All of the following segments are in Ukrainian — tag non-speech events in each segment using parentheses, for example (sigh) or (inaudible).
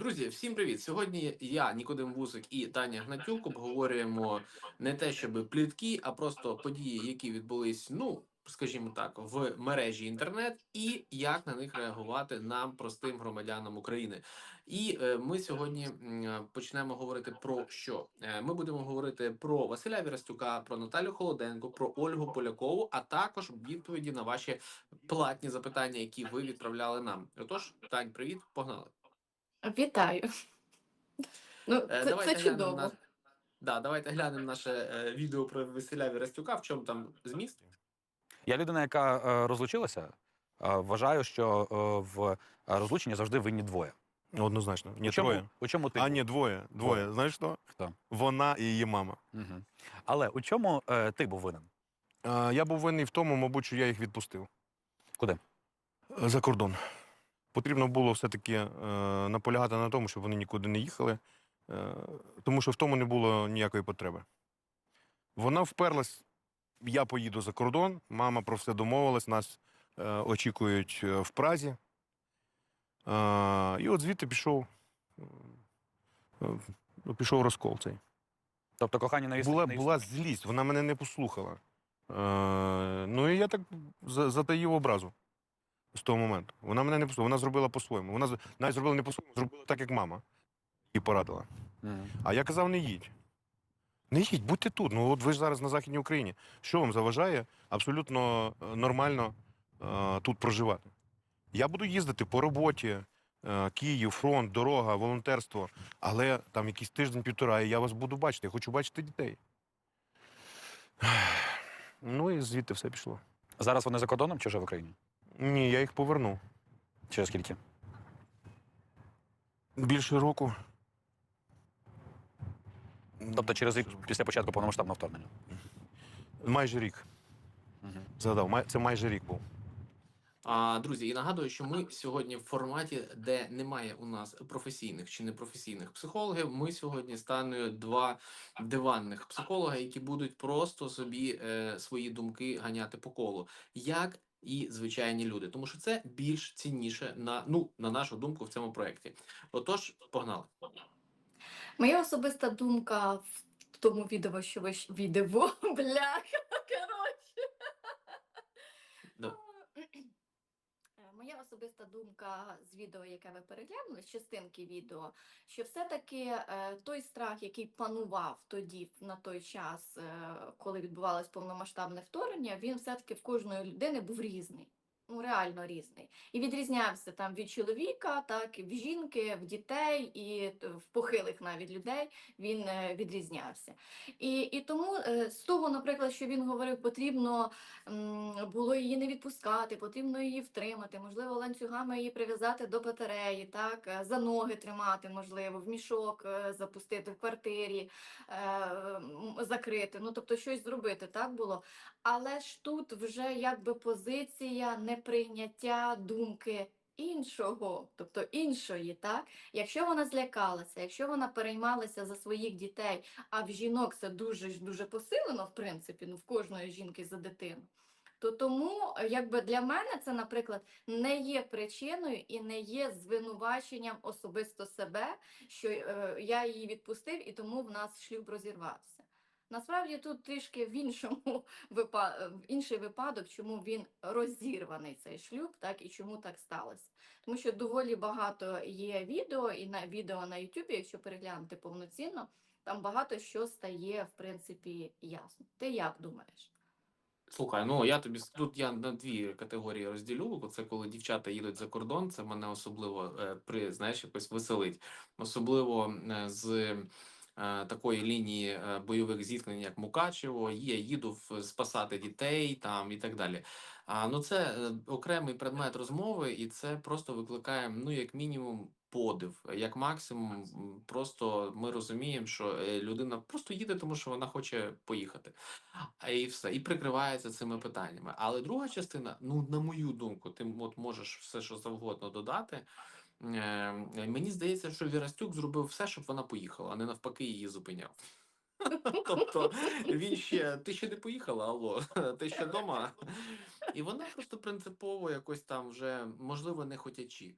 Друзі, всім привіт! Сьогодні я, Нікодим Вусик і Таня Гнатюк обговорюємо не те, щоб плітки, а просто події, які відбулись, ну скажімо так, в мережі інтернет, і як на них реагувати нам, простим громадянам України. І е, ми сьогодні м, почнемо говорити про що? Е, ми будемо говорити про Василя Вірастюка, про Наталю Холоденко, про Ольгу Полякову, а також відповіді на ваші платні запитання, які ви відправляли нам. Отож, Тань, привіт, погнали. Вітаю. Ну, Е, це, давайте це глянемо чудово. на да, давайте глянемо наше е, відео про Василя Вірастюка. В чому там зміст? Я людина, яка е, розлучилася. е, Вважаю, що е, в розлученні завжди винні двоє. Однозначно. Ні, у чому, троє. У чому ти? А, ні, двоє. Двоє. Знаєш що? Хто? Вона і її мама. Угу. Але у чому е, ти був винен? А, я був винний в тому, мабуть, що я їх відпустив. Куди? Е, За кордон. Потрібно було все-таки е, наполягати на тому, щоб вони нікуди не їхали, е, тому що в тому не було ніякої потреби. Вона вперлась, я поїду за кордон, мама про все домовилась, нас е, очікують е, в Празі. Е, і от звідти пішов, е, е, пішов розкол цей. Тобто кохання на була, була злість, вона мене не послухала. Е, ну і я так за- затаїв образу з того моменту. Вона мене не послухала, вона зробила по-своєму. Вона навіть зробила не по-своєму, зробила так, як мама. І порадила. Угу. А я казав, не їдь. Не їдь, будьте тут. Ну от ви ж зараз на Західній Україні. Що вам заважає абсолютно е, нормально е, тут проживати? Я буду їздити по роботі, е, Київ, фронт, дорога, волонтерство, але там якийсь тиждень-півтора, і я вас буду бачити. Я хочу бачити дітей. Ну і звідти все пішло. Зараз вони за кордоном чи вже в Україні? Ні, я їх повернув. Через скільки? Більше року. Тобто через рік після початку повномасштабного вторгнення. Майже рік. Угу. Згадав, це майже рік був. А друзі, і нагадую, що ми сьогодні в форматі, де немає у нас професійних чи непрофесійних психологів. Ми сьогодні станою два диванних психолога, які будуть просто собі е, свої думки ганяти по колу, як і звичайні люди, тому що це більш цінніше на ну на нашу думку в цьому проєкті. Отож, погнали. Моя особиста думка в тому відео, що ви відео, (laughs) бляха, коротше. Да. Е, Моя особиста думка з відео, яке ви переглянули, з частинки відео, що все-таки е, той страх, який панував тоді, на той час, е, коли відбувалось повномасштабне вторгнення, він все-таки в кожної людини був різний. Ну, реально різний. І відрізнявся там від чоловіка, так, і в жінки, в дітей, і в похилих навіть людей він е, відрізнявся. І, і тому е, з того, наприклад, що він говорив, потрібно було її не відпускати, потрібно її втримати, можливо, ланцюгами її прив'язати до батареї, так, е, за ноги тримати, можливо, в мішок запустити в квартирі, закрити, ну тобто щось зробити, так було. Але ж тут вже якби позиція неприйняття думки іншого, тобто іншої, так? Якщо вона злякалася, якщо вона переймалася за своїх дітей, а в жінок це дуже дуже посилено, в принципі, ну в кожної жінки за дитину. То тому, е, якби для мене це, наприклад, не є причиною і не є звинуваченням особисто себе, що е, я її відпустив і тому в нас шлюб розірвався. Насправді тут трішки в іншому (laughs) випа... в інший випадок, чому він розірваний цей шлюб, так і чому так сталося. Тому що доволі багато є відео, і на відео на Ютубі, якщо переглянути повноцінно, там багато що стає в принципі ясно. Ти як думаєш? Слухай, ну я тобі тут я на дві категорії розділю. бо Це коли дівчата їдуть за кордон, це мене особливо е, при знаєш якось веселить, особливо е, з такої лінії е, бойових зіткнень, як Мукачево, є їду в- спасати дітей там і так далі. А ну це е, окремий предмет розмови, і це просто викликає, ну як мінімум. Подив, як максимум, просто ми розуміємо, що е, людина просто їде, тому що вона хоче поїхати. І все, і прикривається цими питаннями. Але друга частина, ну на мою думку, ти от можеш все, що завгодно додати. Е, мені здається, що Вірастюк зробив все, щоб вона поїхала, а не навпаки її зупиняв. (laughs) Тобто він ще ти ще не поїхала, алло, (laughs) ти ще вдома. І вона просто принципово якось там вже, можливо, не хотячи.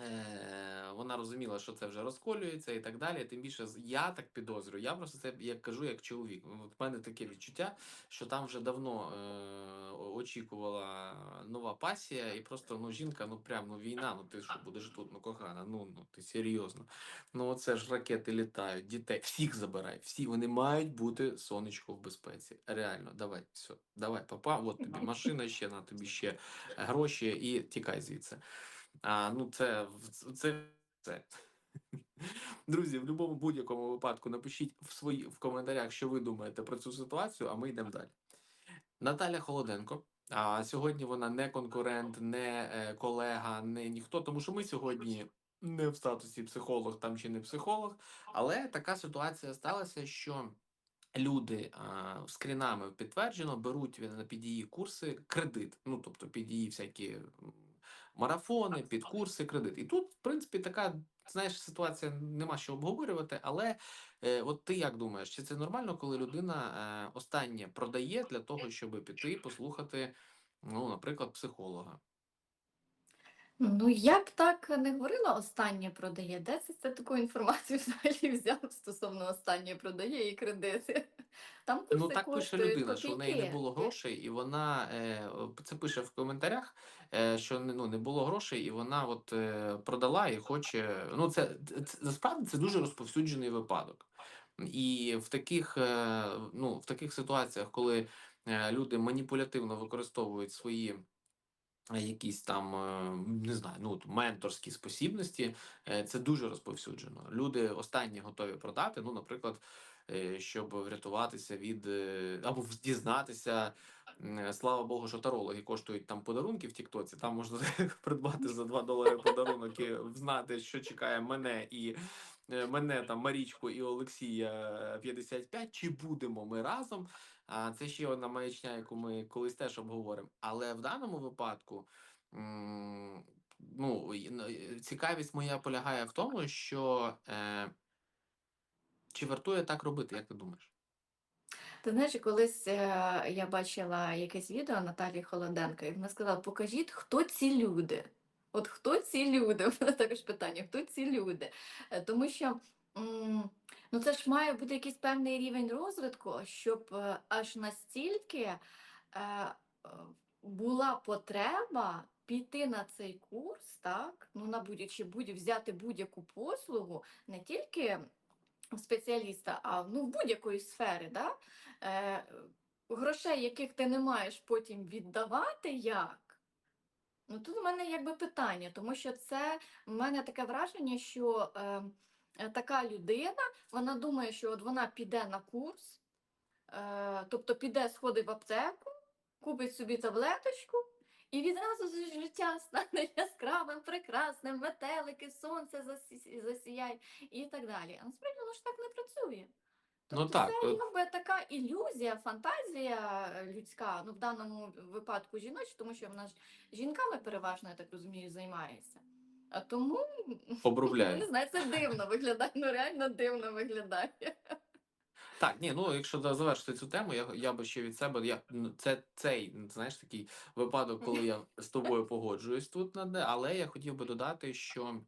Е, вона розуміла, що це вже розколюється і так далі. Тим більше я так підозрюю. Я просто це як кажу, як чоловік. От в мене таке відчуття, що там вже давно е, очікувала нова пасія, і просто ну жінка, ну прям ну війна. Ну ти що будеш тут? Ну кохана, ну ну ти серйозно. Ну оце ж ракети літають, дітей, всіх забирай, всі вони мають бути сонечко в безпеці. Реально, давай, все, давай, папа, от тобі машина ще на тобі ще гроші і тікай звідси. А, ну це це, це. (laughs) Друзі, в будь-якому будь-якому випадку напишіть в свої в коментарях, що ви думаєте про цю ситуацію, а ми йдемо далі. Наталя Холоденко. А сьогодні вона не конкурент, не е, колега, не ніхто, тому що ми сьогодні не в статусі психолог там чи не психолог. Але така ситуація сталася, що люди а, скрінами підтверджено беруть на її курси кредит. Ну тобто її всякі марафони, під курси, кредит. І тут, в принципі, така. Знаєш, ситуація нема що обговорювати, але е, от ти як думаєш, чи це нормально, коли людина е, останнє продає для того, щоб піти послухати, ну, наприклад, психолога? Ну, я б так не говорила останнє продає. Де це, це таку інформацію (laughs) взагалі взяв стосовно останнє продає і кредити? Там курси Ну так пише людина, що в неї не було грошей, і вона е, це пише в коментарях, е, що не- ну, не було грошей, і вона от е, продала і хоче. Ну, це, це насправді це дуже розповсюджений випадок. І в таких, е, ну, в таких ситуаціях, коли е, люди маніпулятивно використовують свої. Якісь там е, не знаю, ну менторські спосібності, е, це дуже розповсюджено. Люди останні готові продати. Ну, наприклад, е, щоб врятуватися від е, або дізнатися. Слава Богу, що тарологи коштують там подарунки в Тіктоці. Там можна (laughs) придбати за 2 долари подарунок і знати, що чекає мене і мене там Марічку і Олексія е, 55. Чи будемо ми разом? А це ще одна маячня, яку ми колись теж обговоримо. Але в даному випадку. Ну, ну, цікавість моя полягає в тому, що е, чи вартує так робити, як ти думаєш? Ти знаєш, колись е, я бачила якесь відео Наталії Холоденко, і вона сказала: покажіть, хто ці люди. От хто ці люди? (laughs) Мене також питання, хто ці люди? Е, Тому що ну, це ж має бути якийсь певний рівень розвитку, щоб е, аж настільки е, була потреба піти на цей курс, так? Ну, на будь чи будь взяти будь-яку послугу, не тільки в спеціаліста, а ну, в будь-якої сфери, да? е, грошей, яких ти не маєш потім віддавати як? Ну тут у мене якби питання, тому що це в мене таке враження, що е, така людина, вона думає, що от вона піде на курс, е, тобто піде, сходить в аптеку, купить собі таблеточку, і відразу з- життя стане (laughs) яскравим, прекрасним, метелики, сонце засі- засіяє і так далі. А насправді воно ж так не працює. Ну Тобто так, це якби така ілюзія, фантазія е, людська, ну в даному випадку жіноча, тому що вона ж жінками переважно, я так розумію, займається. А тому Обробляє. не знаю, це дивно виглядає, ну реально дивно виглядає. Так, ні, ну якщо завершити цю тему, я, я би ще від себе. Я ну, це цей знаєш такий випадок, коли я з тобою погоджуюсь тут на де, але я хотів би додати, що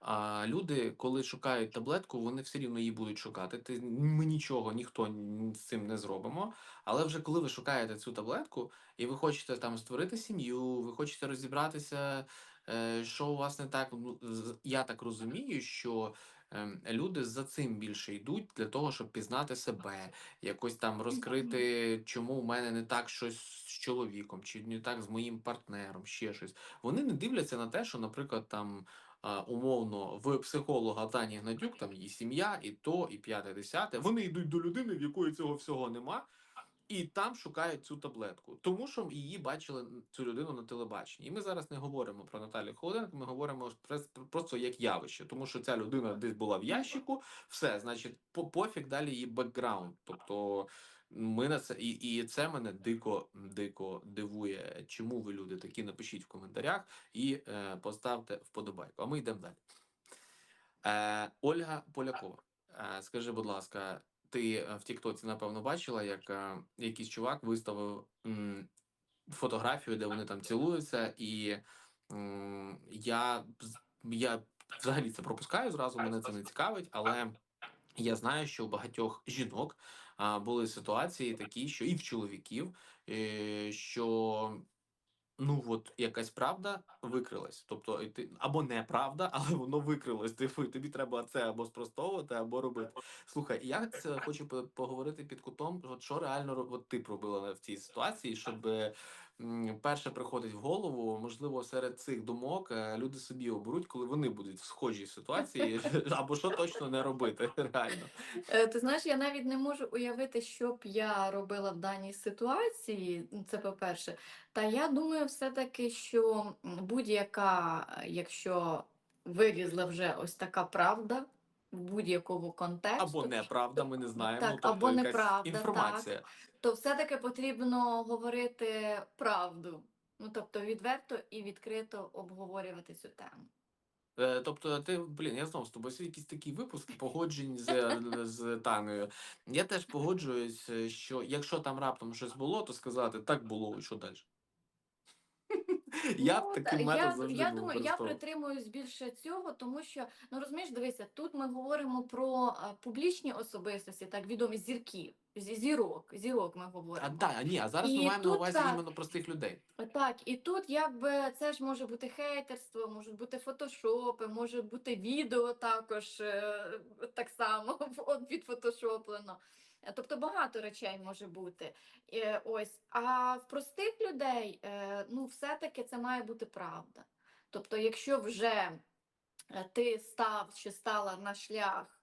а, люди, коли шукають таблетку, вони все рівно її будуть шукати. Ти ми нічого, ніхто з цим не зробимо. Але вже коли ви шукаєте цю таблетку, і ви хочете там створити сім'ю, ви хочете розібратися, що у вас не так. Ну, я так розумію, що ем, люди за цим більше йдуть для того, щоб пізнати себе, якось там розкрити, чому в мене не так щось з чоловіком, чи не так з моїм партнером, ще щось. Вони не дивляться на те, що, наприклад, там. Умовно, в психолога Тані Гнатюк, там її сім'я, і то, і п'яте, десяте. Вони йдуть до людини, в якої цього всього нема, і там шукають цю таблетку, тому що її бачили цю людину на телебаченні. І ми зараз не говоримо про Наталію Холоденко, ми говоримо просто як явище, тому що ця людина десь була в ящику, все, значить, по пофіг далі її бекграунд. Тобто ми на це і, і це мене дико дико дивує. Чому ви люди такі? Напишіть в коментарях і е, поставте вподобайку. А ми йдемо далі. Е, Ольга Полякова, е, скажи, будь ласка, ти е, в Тіктоці, напевно, бачила, як якийсь чувак виставив фотографію, де вони там цілуються, і я, я взагалі це пропускаю зразу, мене це не цікавить, але я знаю, що у багатьох жінок а, були ситуації такі, що і в чоловіків, е, що ну от якась правда викрилась. Тобто і ти або неправда, (laughs) але воно викрилось. Типу, тобі треба це або спростовувати, або робити. Слухай, я це хочу по- поговорити під кутом. От що реально от ти пробила в цій ситуації, щоб перше приходить в голову, можливо, серед цих думок е, люди собі оберуть, коли вони будуть в схожій ситуації, (laughs) (laughs) або що точно не робити. (laughs) Реально. Е, Ти знаєш, я навіть не можу уявити, що б я робила в даній ситуації. Це по-перше. Та я думаю, все-таки, що будь-яка, е, якщо вилізла вже ось така правда в будь-якому контексті, Або неправда, ми не знаємо. Так, тобто або неправда, так. інформація. то все-таки потрібно говорити правду. Ну, тобто відверто і відкрито обговорювати цю тему. Е, Тобто, ти, блін, я знову з тобою свій якийсь такий випуск погоджень з, з Танею. Я теж погоджуюсь, що якщо там раптом щось було, то сказати так було, і що далі? Я б Ну, такий та- метод я, завжди я був думаю, я використовував. притримуюсь більше цього, тому що ну розумієш, дивися, тут ми говоримо про а, публічні особистості, так відомі зірки, зі- зірок, зірок ми говоримо. А так, ні, а зараз ми І маємо на тут увазі так. іменно простих людей. Так, і тут якби це ж може бути хейтерство, можуть бути фотошопи, може бути відео також е, так само (laughs) от відфотошоплено. Е, Тобто багато речей може бути. Е, Ось. А в простих людей, е, ну, все-таки це має бути правда. Тобто, якщо вже ти став чи стала на шлях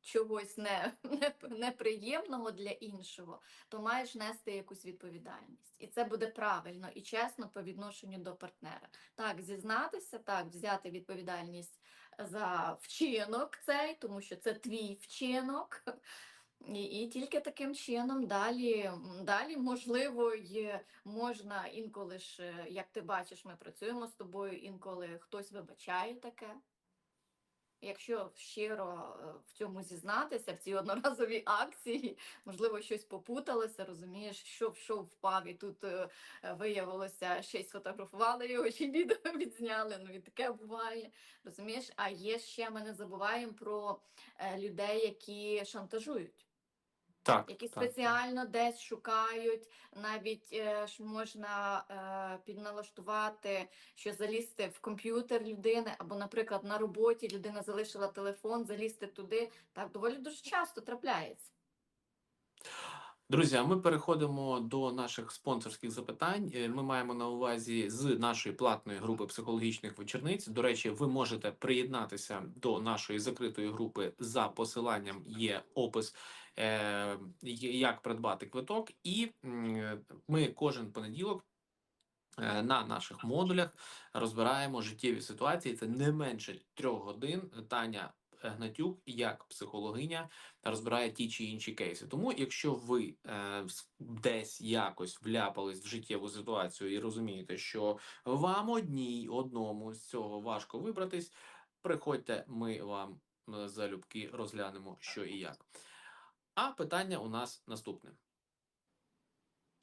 чогось не, (laughs) не, неприємного для іншого, то маєш нести якусь відповідальність. І це буде правильно і чесно по відношенню до партнера. Так, зізнатися, так, взяти відповідальність за вчинок цей, тому що це твій вчинок. І, і тільки таким чином далі, далі можливо, й можна інколи ж, як ти бачиш, ми працюємо з тобою, інколи хтось вибачає таке. Якщо щиро е, в цьому зізнатися, в цій одноразовій (laughs) акції, можливо, щось попуталося, розумієш, що в що впав, і тут е, виявилося, й сфотографували його, чи відео (laughs) відзняли. Ну і таке буває. Розумієш? А є ще ми не забуваємо про е, людей, які шантажують Так, які так, так. спеціально десь шукають, навіть е, ж можна е, підналаштувати, що залізти в комп'ютер людини, або, наприклад, на роботі людина залишила телефон, залізти туди. Так доволі дуже часто трапляється. Друзі, а ми переходимо до наших спонсорських запитань. Е, Ми маємо на увазі з нашої платної групи психологічних вечорниць. До речі, ви можете приєднатися до нашої закритої групи за посиланням. Є опис, як придбати квиток, і ми кожен понеділок. е, На наших модулях розбираємо життєві ситуації. Це не менше трьох годин. Таня Гнатюк, як психологиня, розбирає ті чи інші кейси. Тому, якщо ви е, десь якось вляпались в життєву ситуацію і розумієте, що вам одній одному з цього важко вибратись, приходьте, ми вам е, залюбки розглянемо, що і як. А питання у нас наступне.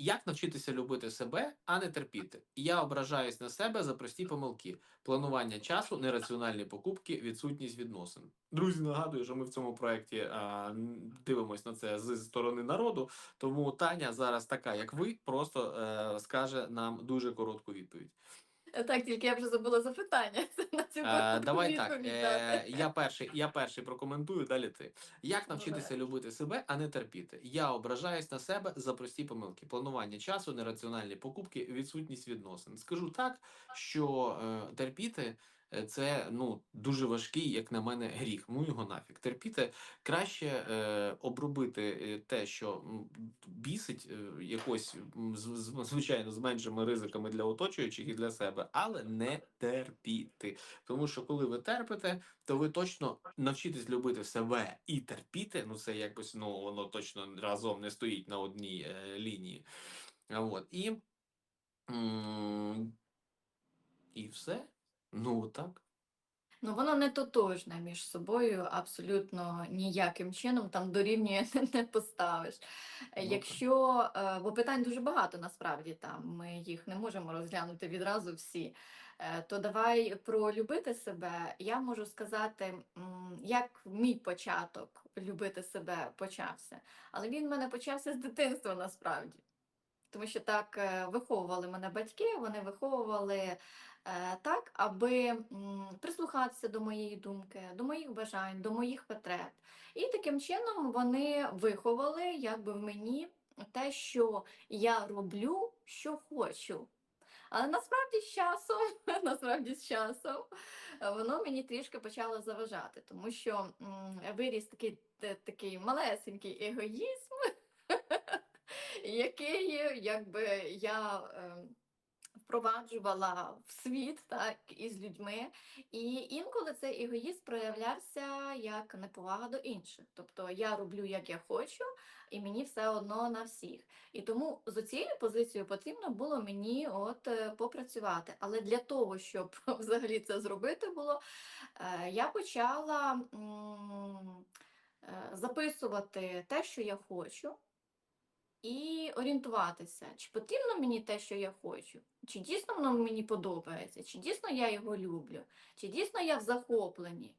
Як навчитися любити себе, а не терпіти? Я ображаюсь на себе за прості помилки: планування часу, нераціональні покупки, відсутність відносин. Друзі, нагадую, що ми в цьому проєкті а, дивимось на це з сторони народу. Тому Таня зараз така, як ви, просто е, скаже нам дуже коротку відповідь. Е, Так, тільки я вже забула запитання (laughs) на цю Е, давай так. Е, я перший, я перший прокоментую, далі ти. Як Ну, навчитися ну, любити себе, а не терпіти? Я ображаюсь на себе за прості помилки: планування часу, нераціональні покупки, відсутність відносин. Скажу так, що е, терпіти. Е, Це ну дуже важкий, як на мене, гріх. Ну його нафіг. Терпіти краще е, обробити е, те, що бісить е, якось звичайно з меншими ризиками для оточуючих і для себе, але не терпіти. Тому що коли ви терпите, то ви точно навчитесь любити себе і терпіти. Ну це якось ну воно точно разом не стоїть на одній е, лінії. От і, і все. Ну так. Ну, воно не тотожне між собою, абсолютно ніяким чином там дорівнює (laughs) не поставиш. Е. Якщо, е, бо питань дуже багато насправді там, ми їх не можемо розглянути відразу всі. Е, То давай про любити себе. Я можу сказати, як мій початок любити себе почався. Але він в мене почався з дитинства насправді. Тому що так е, виховували мене батьки, вони виховували так, аби прислухатися до моєї думки, до моїх бажань, до моїх потреб. І таким чином вони виховали якби в мені те, що я роблю, що хочу. Але насправді з часом, (laughs) насправді з часом, е, воно мені трішки почало заважати, тому що виріс такий, такий малесенький егоїзм, (laughs) який якби я е, впроваджувала в світ так, із людьми. І інколи цей егоїзм проявлявся як неповага до інших. Тобто я роблю, як я хочу, і мені все одно на всіх. І тому з цією позицією потрібно було мені от е, попрацювати. Але для того, щоб (laughs) взагалі це зробити було, е, я почала е, записувати те, що я хочу. І орієнтуватися, чи потрібно мені те, що я хочу, чи дійсно воно мені подобається, чи дійсно я його люблю, чи дійсно я в захопленні.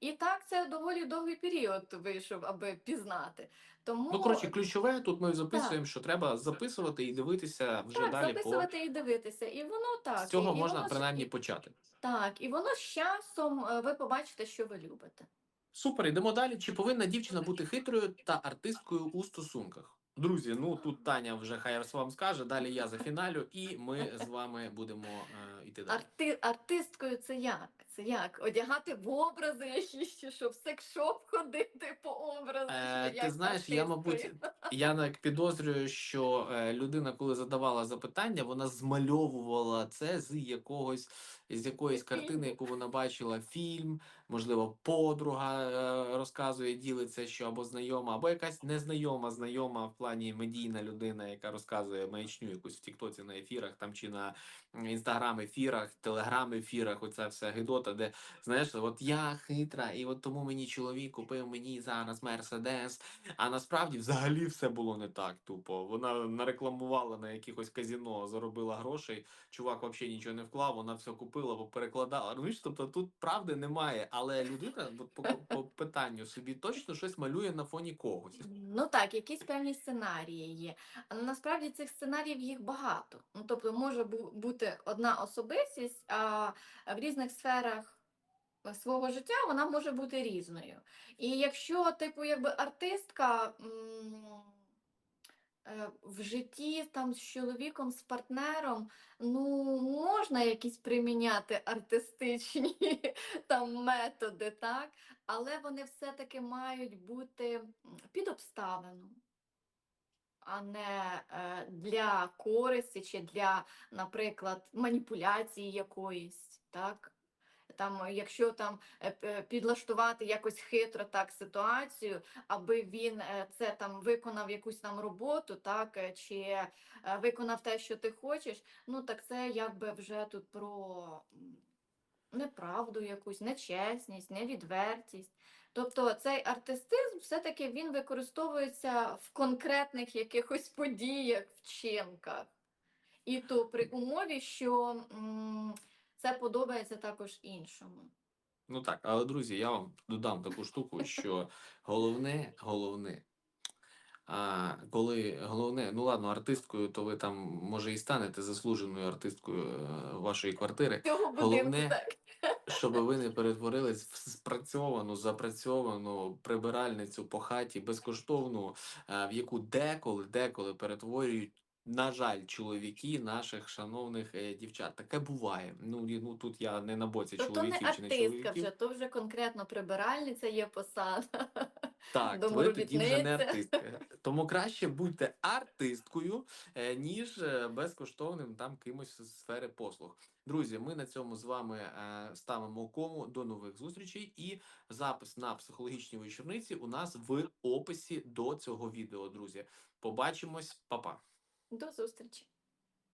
І так це доволі довгий період вийшов, аби пізнати. Тому Ну, коротше, ключове тут ми записуємо, що треба записувати і дивитися вже так, далі по записувати і дивитися. І воно так. з цього і, і можна воно, принаймні почати. Так, і воно з часом е, ви побачите, що ви любите. Супер, йдемо далі. Чи повинна дівчина бути хитрою та артисткою у стосунках? Друзі, ну тут Таня вже хай раз вам скаже. Далі я за фіналю, і ми з вами будемо е, йти далі. Арти, артисткою це як? Це як? Одягати в образи якісь, чи що в секшоп ходити по образу? Е, ти знаєш, я, мабуть, я навіть підозрюю, що е, людина, коли задавала запитання, вона змальовувала це з якогось з якоїсь картини, яку вона бачила, фільм, можливо, подруга е, розказує, ділиться, що або знайома, або якась незнайома знайома в плані медійна людина, яка розказує маячню якусь в Тіктоці на ефірах там чи на інстаграм ефірах, телеграм ефірах. Оця вся гидота, де знаєш, от я хитра, і от тому мені чоловік купив мені зараз мерседес. А насправді взагалі все було не так. Тупо вона нарекламувала на якихось казіно, заробила грошей. Чувак взагалі нічого не вклав, вона все купила, бо перекладала. Розумієш, тобто тут правди немає, але людина по, по питанню собі точно щось малює на фоні когось. Ну так, якісь певні сценарії є. Але насправді цих сценаріїв їх багато. Ну, тобто може бути одна особистість, а в різних сферах свого життя вона може бути різною. І якщо, типу, якби артистка м, в житті там з чоловіком, з партнером, ну можна якісь приміняти артистичні (laughs) там методи, так? але вони все-таки мають бути під обставину, а не е, для користі чи для, наприклад, маніпуляції якоїсь, так? Там, е, якщо там е, підлаштувати якось хитро так ситуацію, аби він е, це там виконав якусь там роботу, так, чи виконав те, що ти хочеш, ну так це якби вже тут про неправду якусь, нечесність, невідвертість. Тобто цей артистизм все-таки він використовується в конкретних якихось подіях, вчинках. І то при умові, що м, це подобається також іншому. Ну так, але друзі, я вам додам таку штуку, що головне, головне. А коли головне, ну ладно, артисткою, то ви там може і станете заслуженою артисткою е, вашої квартири. Цього Головне, так. щоб ви не перетворились в спрацьовану, запрацьовану прибиральницю по хаті безкоштовну, е, в яку деколи, деколи перетворюють. На жаль, чоловіки наших шановних е, дівчат. Таке буває. Ну, і- ну тут я не на боці То, то не чоловіків чи не артистка чоловіків. вже, то вже конкретно прибиральниця є посада. (laughs) Так, ви тоді вже не доморобітниця. артистка. (laughs) Тому краще будьте артисткою, е, ніж е, безкоштовним там кимось з сфери послуг. Друзі, ми на цьому з вами е, ставимо кому. До нових зустрічей. І запис на психологічній вечорниці у нас в описі до цього відео, друзі. Побачимось, па-па. До зустрічі.